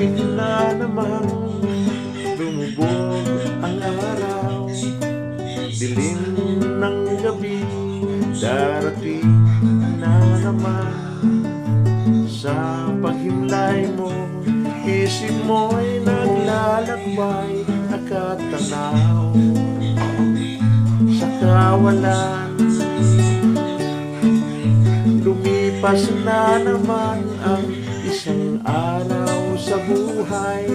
bigla naman lumubog ang araw. Dilim ng gabi darating na naman. Sa paghimlay mo, isip mo'y naglalakbay Nakatanaw sa kawalan Lumipas na naman ang isang araw sa buhay.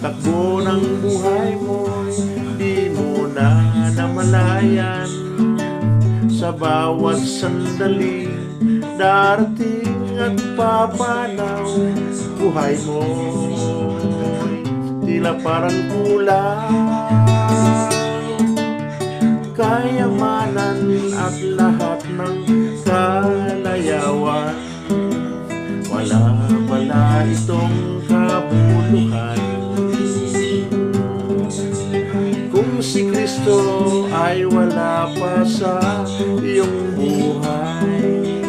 Takbo ng buhay mo, di mo na namalayan. Sa bawat sandali, darating at papanaw Buhay mo, tila parang kulang kayamanan at lahat ng Wala pala itong kabuluhan. Kung si Kristo ay wala pa sa iyong buhay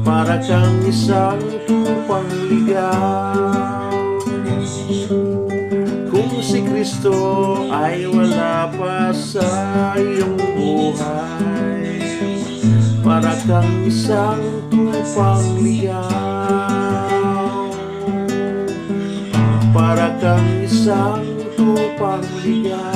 Para kang isang tupang ligaw. Kung si Kristo ay wala pa sa iyong buhay Para kang isang tupang ligaw kitang isang tupang ligaw